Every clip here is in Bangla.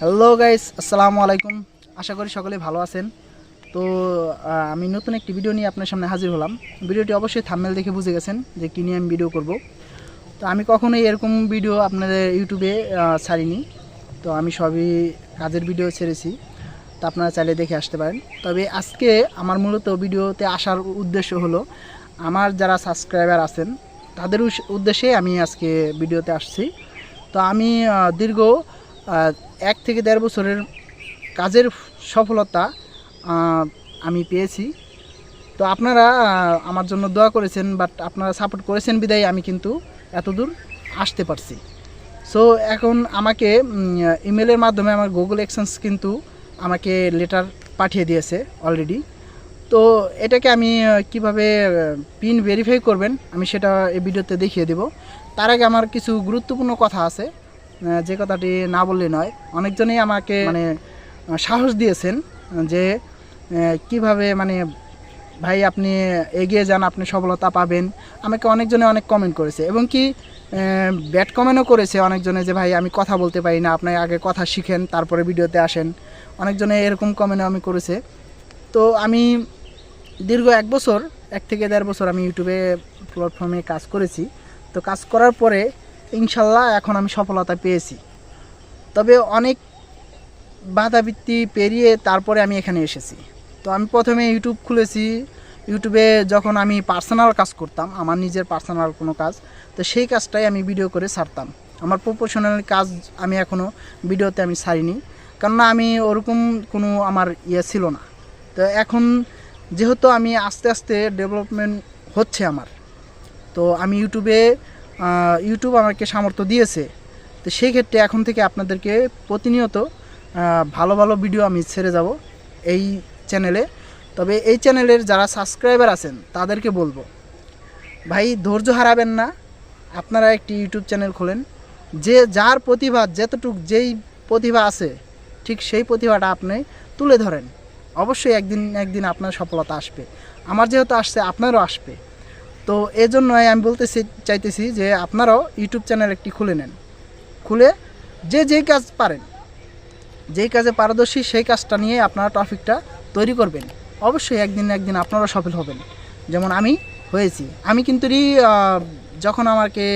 হ্যালো গাইস আসসালামু আলাইকুম আশা করি সকলে ভালো আছেন। তো আমি নতুন একটি ভিডিও নিয়ে আপনার সামনে হাজির হলাম। ভিডিওটি অবশ্যই থাম্বনেল দেখে বুঝে গেছেন যে কী নিয়ে আমি ভিডিও করব। তো, আমি কখনোই এরকম ভিডিও আপনাদের ইউটিউবে ছাড়িনি। তো, আমি সবই কাজের ভিডিও ছেড়েছি। তো, আপনারা চাইলে দেখে আসতে পারেন। তবে আজকে আমার মূলত ভিডিওতে আসার উদ্দেশ্য হলো, আমার যারা সাবস্ক্রাইবার আছেন, তাদের উদ্দেশ্যে আমি আজকে ভিডিওতে আসছি। তো, আমি দীর্ঘ এক থেকে দেড় বছরের কাজের সফলতা আমি পেয়েছি। তো আপনারা আমার জন্য দোয়া করেছেন বাট আপনারা সাপোর্ট করেছেন বিদায়, আমি কিন্তু এতদূর আসতে পারছি। সো এখন আমাকে ইমেলের মাধ্যমে আমার গুগল এক্সচেঞ্জ কিন্তু আমাকে লেটার পাঠিয়ে দিয়েছে অলরেডি তো এটাকে আমি কীভাবে পিন ভেরিফাই করবেন, আমি সেটা এই ভিডিওতে দেখিয়ে দেব। তার আগে আমার কিছু গুরুত্বপূর্ণ কথা আছে। যে কথাটি না বললে নয়, অনেকজনেই আমাকে মানে সাহস দিয়েছেন যে কীভাবে মানে ভাই আপনি এগিয়ে যান, আপনি সফলতা পাবেন। আমাকে অনেকজনে অনেক কমেন্ট করেছে এবং কি ব্যাট কমেন্টও করেছে অনেকজনে যে, ভাই, আমি কথা বলতে পারি না, আপনি আগে কথা শিখেন, তারপরে ভিডিওতে আসেন। অনেকজনে এরকম কমেন্টও আমি করেছে। তো আমি দীর্ঘ এক বছর, এক থেকে দেড় বছর আমি ইউটিউবে প্ল্যাটফর্মে কাজ করেছি। তো কাজ করার পরে ইনশাল্লাহ এখন আমি সফলতা পেয়েছি। তবে অনেক বাধাবৃত্তি পেরিয়ে তারপরে আমি এখানে এসেছি। তো আমি প্রথমে ইউটিউব খুলেছি। ইউটিউবে যখন আমি পার্সোনাল কাজ করতাম, আমার নিজের পার্সোনাল কোনো কাজ, তো সেই কাজটাই আমি ভিডিও করে ছাড়তাম। আমার প্রফেশনাল কাজ আমি এখনও ভিডিওতে আমি ছাড়িনি। কেননা আমি ওরকম কোনো আমার ইয়ে ছিল না। তো এখন যেহেতু আমি আস্তে আস্তে ডেভেলপমেন্ট হচ্ছে আমার, তো আমি ইউটিউবে ইউটিউব আমাকে সামর্থ্য দিয়েছে। তো সেই ক্ষেত্রে এখন থেকে আপনাদেরকে প্রতিনিয়ত ভালো ভালো ভিডিও আমি ছেড়ে যাব এই চ্যানেলে তবে এই চ্যানেলের যারা সাবস্ক্রাইবার আছেন, তাদেরকে বলব, ভাই ধৈর্য হারাবেন না। আপনারা একটি ইউটিউব চ্যানেল খোলেন, যে যার প্রতিভা যতটুক যেই প্রতিভা আছে, ঠিক সেই প্রতিভাটা আপনি তুলে ধরেন। অবশ্যই একদিন একদিন আপনার সফলতা আসবে। আমার যেহেতু আসছে, আপনারও আসবে। তো এই জন্যই আমি বলতে চাইতেছি যে আপনারাও ইউটিউব চ্যানেল একটি খুলে নেন। খুলে যে যেই কাজ পারেন, যেই কাজে পারদর্শী সেই কাজটা নিয়ে আপনারা টপিকটা তৈরি করবেন। অবশ্যই একদিন একদিন আপনারা সফল হবেন। যেমন আমি হয়েছি। আমি কিন্তু যখন আমাকে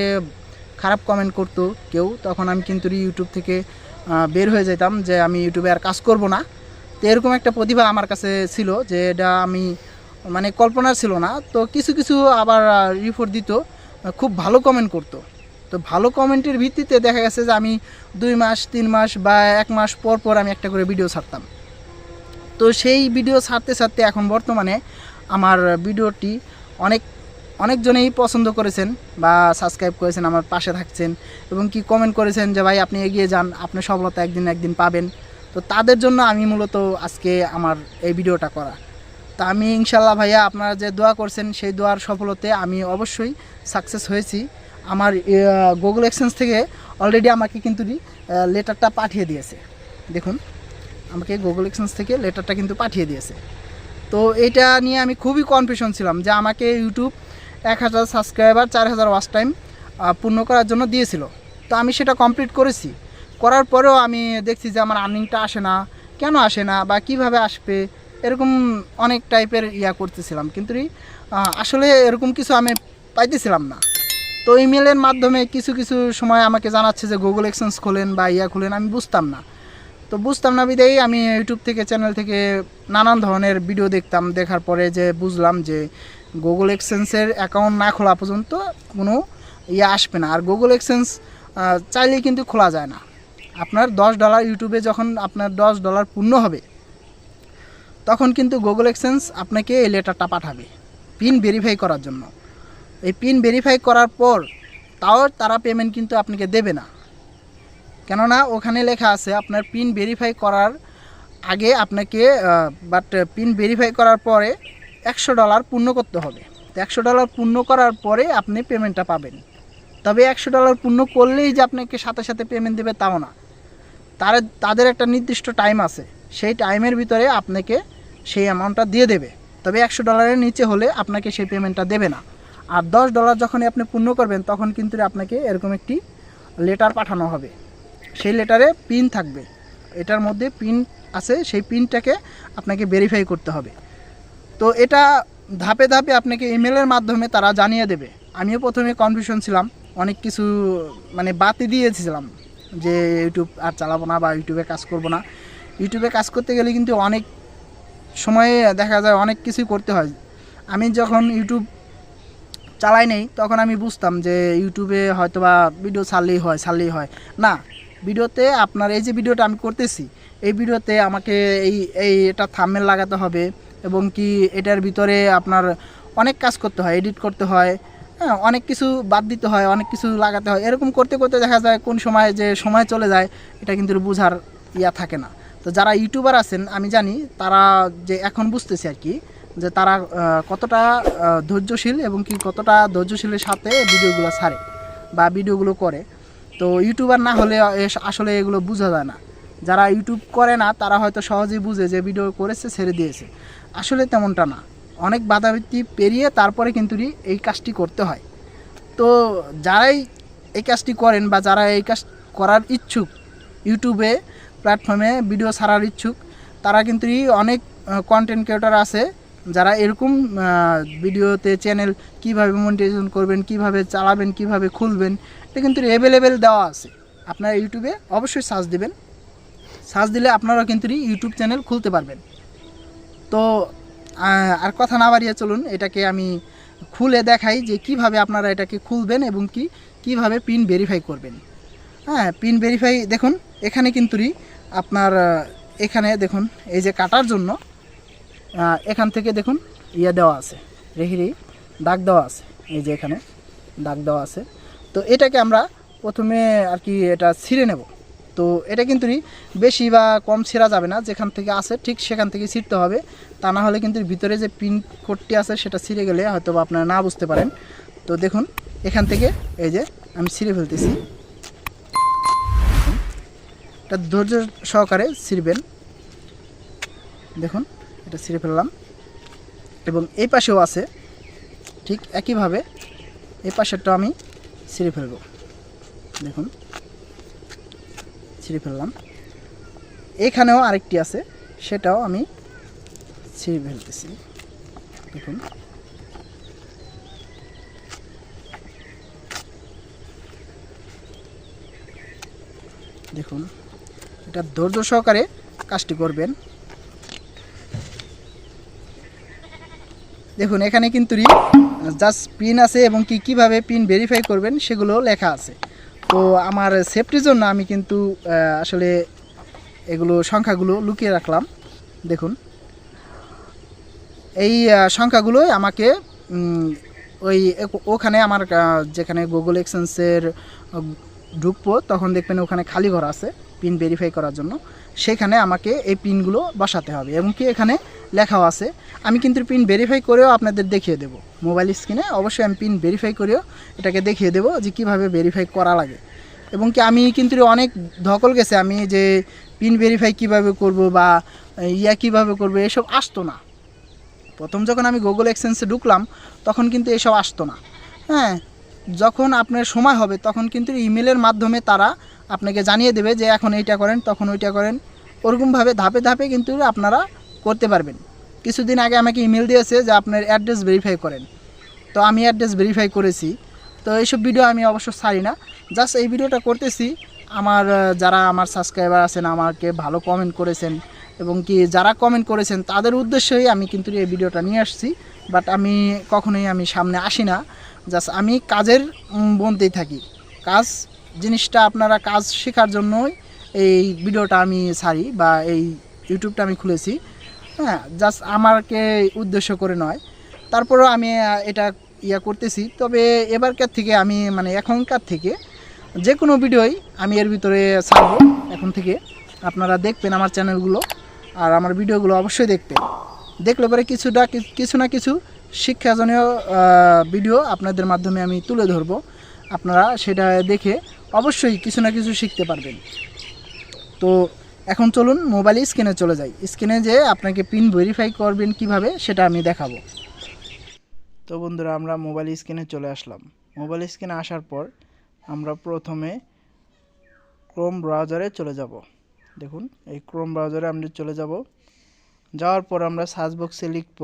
খারাপ কমেন্ট করতো কেউ, তখন আমি কিন্তু ইউটিউব থেকে বের হয়ে যেতাম যে আমি ইউটিউবে আর কাজ করব না। তো এরকম একটা প্রতিভা আমার কাছে ছিল যে এটা আমি মানে কল্পনার ছিল না। তো কিছু কিছু আবার রিপোর্ট দিত খুব ভালো কমেন্ট করতো। তো ভালো কমেন্টের ভিত্তিতে দেখা গেছে যে আমি দুই মাস, তিন মাস বা এক মাস পর পর আমি একটা করে ভিডিও ছাড়তাম। তো সেই ভিডিও ছাড়তে ছাড়তে এখন বর্তমানে আমার ভিডিওটি অনেক, অনেকজনেই পছন্দ করেছেন বা সাবস্ক্রাইব করেছেন, আমার পাশে থাকছেন এবং কি কমেন্ট করেছেন যে, ভাই, আপনি এগিয়ে যান, আপনি সফলতা একদিন একদিন পাবেন। তো তাদের জন্য আমি মূলত আজকে আমার এই ভিডিওটা করা। তা আমি ইনশাল্লাহ ভাইয়া আপনারা যে দোয়া করছেন সেই দোয়ার সফলতে আমি অবশ্যই সাকসেস হয়েছি। আমার গুগল এক্সচেঞ্জ থেকে অলরেডি আমাকে কিন্তু লেটারটা পাঠিয়ে দিয়েছে। দেখুন, আমাকে গুগল এক্সচেঞ্জ থেকে লেটারটা কিন্তু পাঠিয়ে দিয়েছে। তো এটা নিয়ে আমি খুবই কনফিউশন ছিলাম যে আমাকে ইউটিউব এক হাজার সাবস্ক্রাইবার চার হাজার ওয়াচ টাইম পূর্ণ করার জন্য দিয়েছিল। তো আমি সেটা কমপ্লিট করেছি। করার পরেও আমি দেখছি যে আমার আর্নিংটা আসে না। কেন আসে না? বা কীভাবে আসবে? এরকম অনেক টাইপের ইয়া করতেছিলাম, কিন্তু আসলে এরকম কিছু আমি পাইতেছিলাম না। তো ইমেলের মাধ্যমে কিছু কিছু সময় আমাকে জানাচ্ছে যে গুগল এক্সচেঞ্জ খোলেন বা ইয়া খোলেন, আমি বুঝতাম না। তো বুঝতাম না বিদায়ী আমি ইউটিউব থেকে চ্যানেল থেকে নানান ধরনের ভিডিও দেখতাম, দেখার পরে যে বুঝলাম যে গুগল এক্সচেঞ্জের অ্যাকাউন্ট না খোলা পর্যন্ত কোনো ইয়ে আসবে না। আর গুগল এক্সচেঞ্জ চাইলেই কিন্তু খোলা যায় না। আপনার দশ ডলার ইউটিউবে যখন আপনার দশ ডলার পূর্ণ হবে তখন কিন্তু গুগল এক্সচেঞ্জ আপনাকে এই লেটারটা পাঠাবে পিন ভেরিফাই করার জন্য। এই পিন ভেরিফাই করার পর তাও তারা পেমেন্ট কিন্তু আপনাকে দেবে না। কেননা ওখানে লেখা আছে আপনার পিন ভেরিফাই করার আগে আপনাকে বাট পিন ভেরিফাই করার পরে একশো ডলার পূর্ণ করতে হবে। তো একশো ডলার পূর্ণ করার পরে আপনি পেমেন্টটা পাবেন। তবে একশো ডলার পূর্ণ করলেই যে আপনাকে সাথে সাথে পেমেন্ট দেবে তাও না। তার, তাদের একটা নির্দিষ্ট টাইম আছে। সেই টাইমের ভিতরে আপনাকে সেই অ্যামাউন্টটা দিয়ে দেবে। তবে একশো ডলারের নিচে হলে আপনাকে সেই পেমেন্টটা দেবে না। আর দশ ডলার যখনই আপনি পূর্ণ করবেন, তখন কিন্তু আপনাকে এরকম একটি লেটার পাঠানো হবে। সেই লেটারে পিন থাকবে। এটার মধ্যে পিন আছে, সেই পিনটাকে আপনাকে ভেরিফাই করতে হবে। তো এটা ধাপে ধাপে আপনাকে ইমেলের মাধ্যমে তারা জানিয়ে দেবে। আমিও প্রথমে কনফিউশন ছিলাম। অনেক কিছু মানে বাতি দিয়েছিলাম যে ইউটিউব আর চালাবো না বা ইউটিউবে কাজ করব না। ইউটিউবে কাজ করতে গেলে কিন্তু অনেক সময়ে দেখা যায় অনেক কিছুই করতে হয়। আমি যখন ইউটিউব চালাই নেই, তখন আমি বুঝতাম যে ইউটিউবে হয়তো বা ভিডিও ছাড়লেই হয় ছাড়লেই হয়। না ভিডিওতে আপনার এই যে ভিডিওটা আমি করতেছি, এই ভিডিওতে আমাকে এই এই এটা থাম্বনেল লাগাতে হবে এবং কি এটার ভিতরে আপনার অনেক কাজ করতে হয় এডিট করতে হয় হ্যাঁ অনেক কিছু বাদ দিতে হয়, অনেক কিছু লাগাতে হয়। এরকম করতে করতে দেখা যায় কোন সময় যে সময় চলে যায়, এটা কিন্তু বোঝার ইয়া থাকে না। তো যারা ইউটিউবার আছেন, আমি জানি তারা যে এখন বুঝতেছে আর কি, যে তারা কতটা ধৈর্যশীল এবং কি কতটা ধৈর্যশীলের সাথে ভিডিওগুলো ছাড়ে বা ভিডিওগুলো করে। তো ইউটিউবার না হলে আসলে এগুলো বোঝা যায় না। যারা ইউটিউব করে না, তারা হয়তো সহজেই বুঝে যে ভিডিও করেছে, ছেড়ে দিয়েছে। আসলে তেমনটা না। অনেক বাধাবিত্তি পেরিয়ে তারপরে কিন্তু এই কাজটি করতে হয়। তো যারাই এই কাজটি করেন বা যারা এই কাজ করার ইচ্ছুক, ইউটিউবে প্ল্যাটফর্মে ভিডিও ছাড়ার ইচ্ছুক। তারা কিন্তু অনেক কন্টেন্ট ক্রিয়েটার আছে, যারা এরকম ভিডিওতে চ্যানেল কীভাবে মনিটাইজেশন করবেন, কীভাবে চালাবেন, কীভাবে খুলবেন, এটা কিন্তু অ্যাভেলেবেল দেওয়া আছে। আপনারা ইউটিউবে অবশ্যই সার্চ দিবেন। সার্চ দিলে আপনারা কিন্তু ইউটিউব চ্যানেল খুলতে পারবেন। তো আর কথা না বাড়িয়ে চলুন, এটাকে আমি খুলে দেখাই যে কীভাবে আপনারা এটাকে খুলবেন এবং কি, কীভাবে পিন ভেরিফাই করবেন। হ্যাঁ পিন ভেরিফাই দেখুন, এখানে কিন্তু আপনার এখানে দেখুন, এই যে কাটার জন্য এখান থেকে দেখুন ইয়ে দেওয়া আছে রেহিরি দাগ দেওয়া আছে, এই যে এখানে, দাগ দেওয়া আছে। তো এটাকে আমরা প্রথমে আর কি এটা ছিঁড়ে নেব। তো এটা কিন্তু বেশি বা কম ছেঁড়া যাবে না, যেখান থেকে আছে, ঠিক সেখান থেকে ছিঁড়তে হবে। তা না হলে কিন্তু ভিতরে যে পিন কোডটি আছে, সেটা ছিঁড়ে গেলে হয়তো আপনারা না বুঝতে পারেন। তো দেখুন, এখান থেকে, এই যে, আমি ছিঁড়ে ফেলতেছি। এটা ধৈর্য সহকারে ছিঁড়বেন। দেখুন, এটা ছিঁড়ে ফেললাম। এবং এই পাশেও আছে, ঠিক একইভাবে এই পাশেরটা আমি ছিঁড়ে ফেলব। দেখুন, ছিঁড়ে ফেললাম। এখানেও আরেকটি আছে, সেটাও আমি ছিঁড়ে ফেলতেছি। দেখুন। দেখুন এটা ধৈর্য সহকারে কাজটি করবেন। দেখুন, এখানে কিন্তু জাস্ট পিন আছে এবং কি কীভাবে পিন ভেরিফাই করবেন সেগুলো লেখা আছে। তো আমার সেফটির জন্য আমি কিন্তু আসলে এগুলো, সংখ্যাগুলো লুকিয়ে রাখলাম। দেখুন, এই সংখ্যাগুলোই আমাকে ওই, ওখানে আমার যেখানে গুগল এক্সেন্সের ঢুকবো, তখন দেখবেন ওখানে খালি ঘর আছে। পিন ভেরিফাই করার জন্য, সেখানে আমাকে এই পিনগুলো বসাতে হবে। এবং কি এখানে লেখাও আছে, আমি কিন্তু পিন ভেরিফাই করেও আপনাদের দেখিয়ে দেবো। মোবাইল স্ক্রিনে অবশ্যই আমি পিন ভেরিফাই করেও এটাকে দেখিয়ে দেবো যে কীভাবে ভেরিফাই করা লাগে। এবং কি আমি কিন্তু অনেক ধকল গেছে, আমি যে পিন ভেরিফাই কীভাবে করব বা ইয়া কীভাবে করব, এসব আসতো না। প্রথম যখন আমি গুগল এক্সেন্সে ঢুকলাম, তখন কিন্তু এসব আসতো না। হ্যাঁ যখন আপনার সময় হবে, তখন কিন্তু ইমেলের মাধ্যমে তারা আপনাকে জানিয়ে দেবে যে এখন এইটা করেন, তখন ওইটা করেন। ওরকমভাবে ধাপে ধাপে কিন্তু আপনারা করতে পারবেন। কিছুদিন আগে আমাকে ইমেল দিয়েছে যে আপনার অ্যাড্রেস ভেরিফাই করেন। তো আমি অ্যাড্রেস ভেরিফাই করেছি। তো এইসব ভিডিও আমি অবশ্য ছাড়ি না। জাস্ট এই ভিডিওটা করতেছি। আমার যারা আমার সাবস্ক্রাইবার আছেন, আমাকে ভালো কমেন্ট করেছেন এবং কি যারা কমেন্ট করেছেন, তাদের উদ্দেশ্যেই আমি কিন্তু এই ভিডিওটা নিয়ে আসছি। বাট আমি কখনোই আমি সামনে আসি না। জাস্ট আমি কাজের বনতেই থাকি। কাজ, জিনিসটা আপনারা কাজ শেখার জন্যই এই ভিডিওটা আমি ছাড়ি বা এই ইউটিউবটা আমি খুলেছি। হ্যাঁ জাস্ট আমাকে উদ্দেশ্য করে নয়। তারপরেও আমি এটা ইয়া করতেছি। তবে এবারকার থেকে আমি মানে এখনকার থেকে যে কোনো ভিডিওই আমি এর ভিতরে ছাড়বো এখন থেকে। আপনারা দেখবেন আমার চ্যানেলগুলো আর আমার ভিডিওগুলো অবশ্যই দেখবেন দেখলে পরে কিছুটা কিছু না কিছু শিক্ষাজনীয় ভিডিও আপনাদের মাধ্যমে আমি তুলে ধরবো। আপনারা সেটা দেখে অবশ্যই কিছু না কিছু শিখতে পারবেন। তো এখন চলুন মোবাইল স্ক্রিনে চলে যাই। স্ক্রিনে যে আপনাকে পিন ভেরিফাই করবেন কীভাবে, সেটা আমি দেখাবো। তো বন্ধুরা, আমরা মোবাইল স্ক্রিনে চলে আসলাম। মোবাইল স্ক্রিনে আসার পর আমরা প্রথমে ক্রোম ব্রাউজারে চলে যাব। দেখুন, এই ক্রোম ব্রাউজারে আমরা চলে যাব। যাওয়ার পর আমরা সার্চ বক্সে লিখব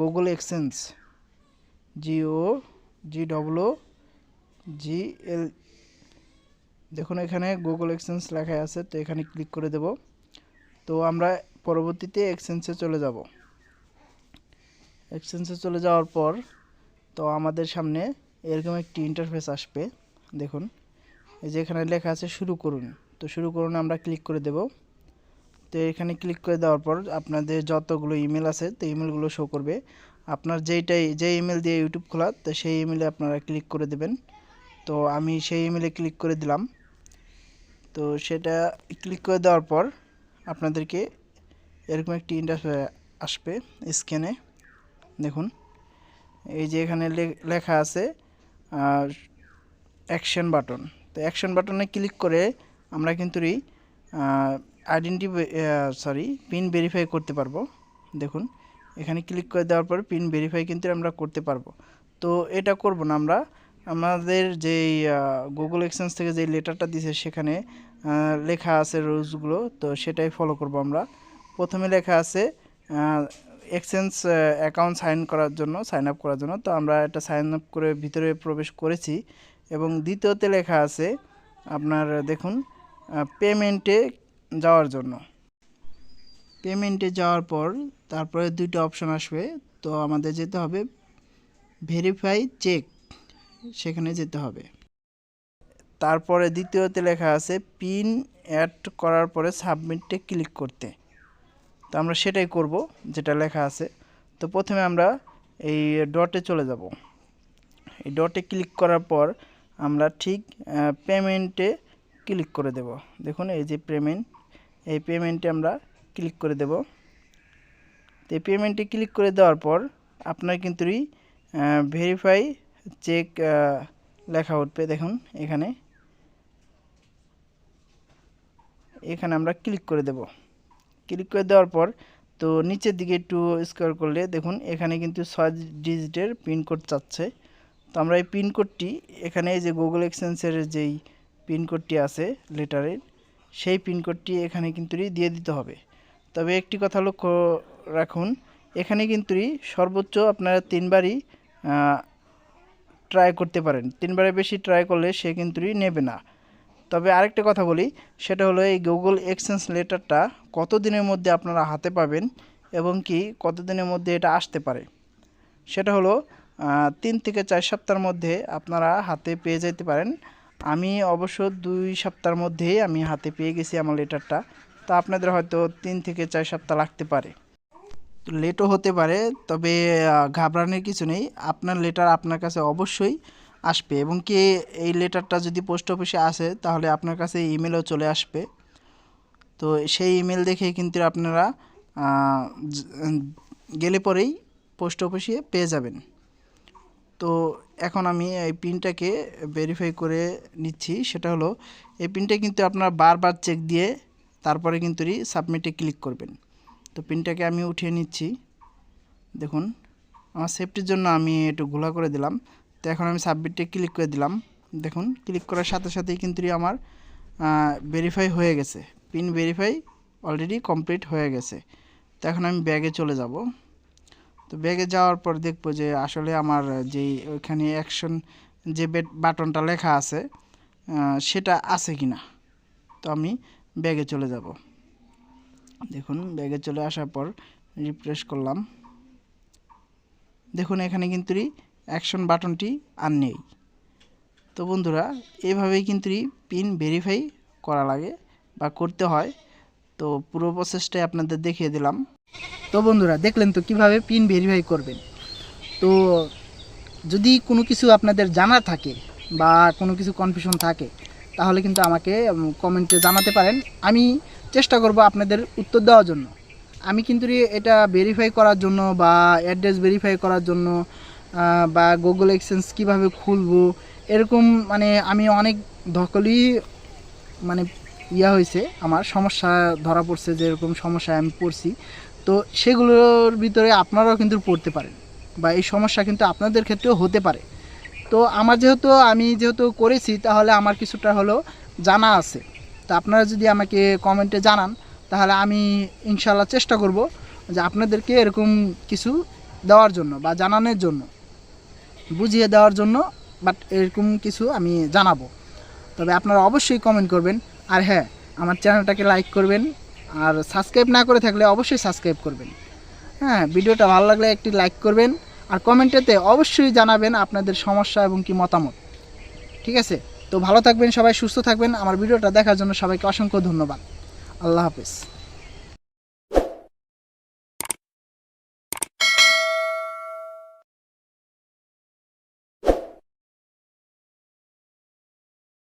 Google exchange geo G W G L দেখুন এখানে গুগল এক্সচেঞ্জ লেখা আছে, তো এখানে ক্লিক করে দেব। তো আমরা পরবর্তীতে এক্সচেঞ্জে চলে যাব। এক্সচেঞ্জে চলে যাওয়ার পর, তো আমাদের সামনে এরকম একটি ইন্টারফেস আসবে। দেখুন, এই যে এখানে লেখা আছে শুরু করুন। তো শুরু করুন, আমরা ক্লিক করে দেব। তো এখানে ক্লিক করে দেওয়ার পর আপনাদের যতগুলো ইমেল আছে, তো ইমেলগুলো শো করবে। আপনার যেইটাই, যে ইমেল দিয়ে ইউটিউব খোলা, তো সেই ইমেলে আপনারা ক্লিক করে দেবেন। তো আমি সেই ইমেলে ক্লিক করে দিলাম। তো সেটা ক্লিক করে দেওয়ার পর আপনাদেরকে এরকম একটি ইন্টারফেস আসবে স্ক্যানে দেখুন, এই যে এখানে লেখা আছে অ্যাকশন বাটন তো অ্যাকশন বাটনে ক্লিক করে আমরা কিন্তু আইডেন্টি সরি পিন ভেরিফাই করতে পারব। দেখুন এখানে ক্লিক করে দেওয়ার পর পিন ভেরিফাই কিন্তু আমরা করতে পারব। তো এটা করব না আমরা। আমাদের যেই গুগল এক্সচেঞ্জ থেকে যে লেটারটা দিছে সেখানে আহ, লেখা আছে রুলসগুলো তো সেটাই ফলো করব আমরা। প্রথমে লেখা আছে এক্সচেঞ্জ অ্যাকাউন্ট সাইন করার জন্য সাইন আপ করার জন্য। তো আমরা এটা সাইন আপ করে ভিতরে প্রবেশ করেছি। এবং দ্বিতীয়তে লেখা আছে আপনার দেখুন পেমেন্টে যাওয়ার জন্য। পেমেন্টে যাওয়ার পর তারপরে দুইটা অপশান আসবে। তো আমাদের যেতে হবে ভেরিফাই চেক সেখানে যেতে হবে। তারপরে দ্বিতীয়তে লেখা আছে পিন অ্যাড করার পরে সাবমিটে ক্লিক করতে। তো আমরা সেটাই করব, যেটা লেখা আছে। তো প্রথমে আমরা এই ডটে চলে যাব। এই ডটে ক্লিক করার পর আমরা ঠিক পেমেন্টে ক্লিক করে দেব। দেখুন, এই যে পেমেন্ট এই পেমেন্টে আমরা ক্লিক করে দেব। তো এই পেমেন্টে ক্লিক করে দেওয়ার পর আপনার কিন্তু ভেরিফাই চেক লেখা উঠবে দেখুন এখানে। এখানে আমরা ক্লিক করে দেব। ক্লিক করে দেওয়ার পর তো নিচের দিকে একটু স্কোয়ার করলে দেখুন এখানে কিন্তু ছয় ডিজিটের পিনকোড চাচ্ছে। তো আমরা এই পিনকোডটি এখানে এই যে গুগল এক্সচেঞ্জের যেই পিনকোডটি আছে লেটারের সেই পিনকোডটি এখানে কিন্তু দিয়ে দিতে হবে। তবে একটি কথা লক্ষ্য রাখুন, এখানে কিন্তু সর্বোচ্চ আপনারা তিনবারই ট্রাই করতে পারেন। তিনবারের বেশি ট্রাই করলে সে কিন্তু নেবে না। তবে আরেকটা কথা বলি, সেটা হলো এই গুগল এক্সচেঞ্জ লেটারটা কত দিনের মধ্যে আপনারা হাতে পাবেন এবং কি কত দিনের মধ্যে এটা আসতে পারে। সেটা হলো তিন থেকে চার সপ্তাহের মধ্যে আপনারা হাতে পেয়ে যেতে পারেন। আমি অবশ্য দুই সপ্তাহের মধ্যেই আমি হাতে পেয়ে গেছি আমার লেটারটা। তো আপনাদের হয়তো তিন থেকে চার সপ্তাহ লাগতে পারে। লেটও হতে পারে, তবে ঘাবড়ানোর কিছু নেই। আপনার লেটার আপনার কাছে অবশ্যই আসবে এবং কি এই লেটারটা যদি পোস্ট অফিসে আসে, তাহলে আপনার কাছে ইমেলও চলে আসবে। তো সেই ইমেল দেখে কিন্তু আপনারা গেলে পরেই পোস্ট অফিসে পেয়ে যাবেন। তো এখন আমি এই পিনটাকে ভেরিফাই করে নিচ্ছি। সেটা হলো, এই পিনটা কিন্তু আপনারা বারবার চেক দিয়ে তারপরে কিন্তু সাবমিটে ক্লিক করবেন। তো পিনটাকে আমি উঠিয়ে নিচ্ছি। দেখুন, আমার সেফটির জন্য আমি একটু ঘোলা করে দিলাম। তো এখন আমি সাবমিটে ক্লিক করে দিলাম। দেখুন ক্লিক করার সাথে সাথেই কিন্তু আমার ভেরিফাই হয়ে গেছে। পিন ভেরিফাই অলরেডি কমপ্লিট হয়ে গেছে। তো এখন আমি ব্যাগে চলে যাব। তো ব্যাগে যাওয়ার পর দেখব যে আসলে আমার যেই ওইখানে অ্যাকশন যে বাটনটা লেখা আছে সেটা আছে কি না তো আমি ব্যাগে চলে যাব। দেখুন ব্যাগে চলে আসার পর রিফ্রেশ করলাম। দেখুন, এখানে কিন্তু অ্যাকশন বাটনটি আর নেই। তো বন্ধুরা এইভাবেই কিন্তু পিন ভেরিফাই করা লাগে বা করতে হয়। তো পুরো প্রসেসটাই আপনাদের দেখিয়ে দিলাম। তো বন্ধুরা, দেখলেন তো কীভাবে পিন ভেরিফাই করবেন। তো যদি কোনো কিছু আপনাদের জানা থাকে বা কোনো কিছু কনফিউশন থাকে, তাহলে কিন্তু আমাকে কমেন্টে জানাতে পারেন। আমি চেষ্টা করব আপনাদের উত্তর দেওয়ার জন্য। আমি কিন্তু এটা ভেরিফাই করার জন্য বা অ্যাড্রেস ভেরিফাই করার জন্য বা গুগল এক্সচেঞ্জ কীভাবে খুলবো, এরকম মানে আমি অনেক ধকলই মানে ইয়া হয়েছে, আমার সমস্যা ধরা পড়ছে যে এরকম সমস্যায় আমি পড়ছি। তো সেগুলোর ভিতরে আপনারাও কিন্তু পড়তে পারেন বা এই সমস্যা কিন্তু আপনাদের ক্ষেত্রেও হতে পারে। তো আমার যেহেতু, আমি যেহেতু করেছি, তাহলে আমার কিছুটা হলো জানা আছে। তো আপনারা যদি আমাকে কমেন্টে জানান, তাহলে আমি ইনশাল্লাহ চেষ্টা করব যে আপনাদেরকে এরকম কিছু দেওয়ার জন্য বা জানানোর জন্য, বুঝিয়ে দেওয়ার জন্য, বাট এরকম কিছু আমি জানাব। তবে আপনারা অবশ্যই কমেন্ট করবেন। আর হ্যাঁ আমার চ্যানেলটাকে লাইক করবেন। আর সাবস্ক্রাইব না করে থাকলে অবশ্যই সাবস্ক্রাইব করবেন। হ্যাঁ ভিডিওটা ভালো লাগলে একটি লাইক করবেন আর কমেন্টেতে অবশ্যই জানাবেন আপনাদের সমস্যা এবং কি মতামত। ঠিক আছে? তো ভালো থাকবেন সবাই, সুস্থ থাকবেন। আমার ভিডিওটা দেখার জন্য সবাইকে অসংখ্য ধন্যবাদ। আল্লাহ হাফেজ।